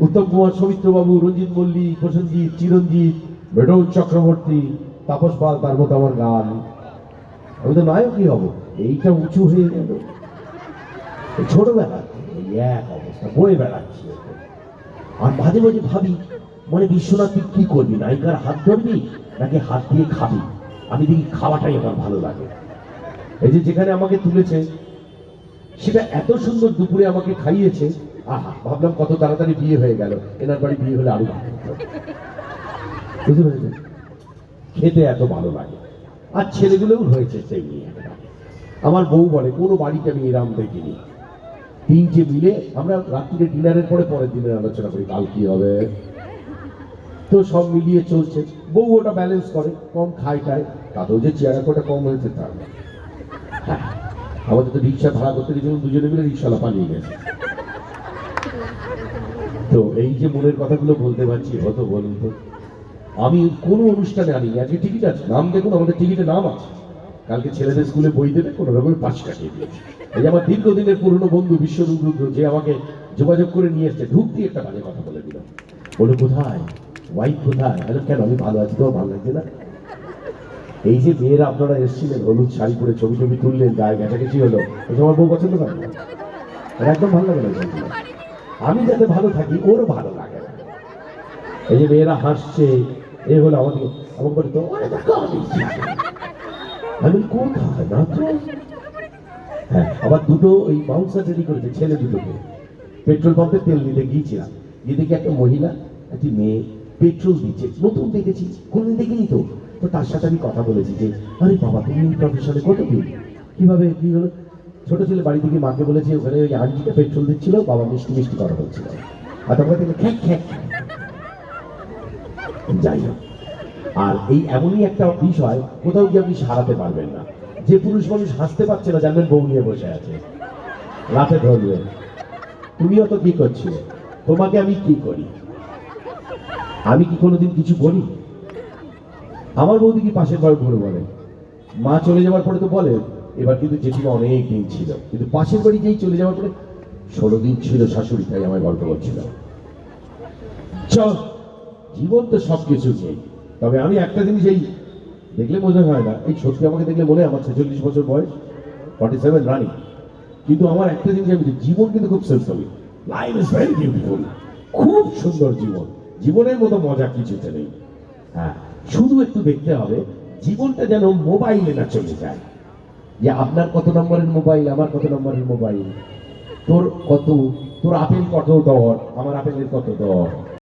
উত্তম কুমার সৌমিত্রবাবু, রঞ্জিত মল্লিক, প্রসেনজিৎ চিরঞ্জিত মেডল চক্রবর্তী, তাপস পাল, তার মতো আমার গান। আমি তো নায়কই হব। এইটা উঁচু হয়ে গেল। ছোটবেলা এক অবস্থা, বয়ে বেড়াচ্ছি। আর মাঝে মাঝে ভাবি মানে বিশ্বনাথ তুই কি করবি? নায়িকার হাত ধরবি নাকি হাত দিয়ে খাবি? আমি দেখি খাওয়াটাই আমার ভালো লাগে। এই যে যেখানে আমাকে তুলেছে, সেটা এত সুন্দর দুপুরে আমাকে খাইয়েছে আহা ভাবলাম কত তাড়াতাড়ি বিয়ে হয়ে গেল। এনার বাড়ি বিয়ে হলে আরও ভালো। বুঝতে পেরেছেন? খেতে এত ভালো লাগে। আর ছেলেগুলোও হয়েছে সেই নিয়ে আমার বউ বলে কোনো বাড়িতে আমি এরাম দেখিনি। তিনটে মিলে আমরা রাত্রিরে ডিনারের পরে পরের দিনের আলোচনা করি কাল কি হবে? তো সব মিলিয়ে চলছে। বউ ওটা ব্যালেন্স করে কম খায় টায় তাতেও যে চেয়ারা কোটা কম হয়েছে তার হ্যাঁ, আমাদের তো রিক্সা ভাড়া করতে গেছিলাম দুজনে মিলে রিক্সাওয়ালা পালিয়ে গেছে। তো এই যে মনের কথাগুলো বলতে পারছি, হতো বলুন তো। আমি কোনো অনুষ্ঠানে আনি আজকে টিকিট আছে? নাম দেখুন, আমাদের টিকিটে নাম আছে। কালকে ছেলেদের স্কুলে বই দেবে, কোনো রকমের পাশ কাটিয়ে দিয়েছে। এই আমার দীর্ঘদিনের পুরনো বন্ধু বিশ্বরূপ যে আমাকে যোগাযোগ করে নিয়ে এসছে ঢুকতে একটা বাজে কথা বলে দিল। বলে কোথায়? ওয়াইফ কোথায়? আরে কেন? আমি ভালো আছি তো, ভালো লাগছে না? এই যে মেয়েরা আপনারা এসেছিলেন, হলুদ শাড়ি পরে ছবি টবি তুললেন, গায়ে গেছাগেছি হলো, এটা আমার বউ পছন্দ করে না? একদম ভালো লাগে না। আমি যাতে ভালো থাকি ওরও ভালো লাগে এই যে মেয়েরা হাসছে এ হলো আমাকে আমার বলে আমি জানি।" আমি বলি, কোথায় না তো? হ্যাঁ আবার দুটো ওই বাউন্সার রেডি করেছে ছেলে দুটোকে পেট্রোল পাম্পে তেল নিতে গিয়েছিলাম। গিয়ে দেখি একটা মহিলা একটি মেয়ে পেট্রোল দিচ্ছে। নতুন দেখেছি কোনদিন দেখিনি তো। তো তার সাথে আমি কথা বলেছি যে আরে বাবা তুমি এই প্রফেশনে কত দিন কীভাবে কি হলো? ছোট ছেলে বাড়ি থেকে মাকে বলেছে, ওখানে ওই আন্টিটা পেট্রোল দিচ্ছিল, বাবা মিষ্টি মিষ্টি করা বলছিল। আর তোমরা দেখলে খ্যাক খ্যাক। যাই হোক, আর এই এমনই একটা বিষয়, কোথাও গিয়ে আপনি সারাতে পারবেন না। যে পুরুষ মানুষ হাসতে পারছে না, জানবেন বউ নিয়ে বসে আছে। রাতে ধরবে তুমিও তো কি করছ তোমাকে আমি কি করি? আমি কি কোনোদিন কিছু বলি? আমার বৌদি কি পাশের ঘর ঘুরে বলে? মা চলে যাওয়ার পরে তো বলে এবার কিন্তু জেঠিমা অনেক দিন ছিল, কিন্তু পাশের বাড়ি যেই চলে যাওয়ার পরে ষোলো দিন ছিল শাশুড়ি, তাই আমায় গল্প করছিল। চল, জীবন তো সব কিছু নেই তবে আমি একটা জিনিস এই দেখলে বোঝা হয় না, এই সত্যি আমাকে দেখলে মনে আমার ছেচল্লিশ বছর বয়স ফর্টি সেভেন রানি কিন্তু আমার একটা জিনিস আমি জীবন কিন্তু খুব sensible life is very beautiful খুব সুন্দর জীবন। জীবনের মতো মজা কিছুতে নেই। হ্যাঁ শুধু একটু দেখতে হবে, জীবনটা যেন মোবাইলে না চলে যায়। যে আপনার কত নম্বরের মোবাইল, আমার কত নম্বরের মোবাইল? তোর কত, তোর আপেল কত দর? আমার আপেলের কত দর?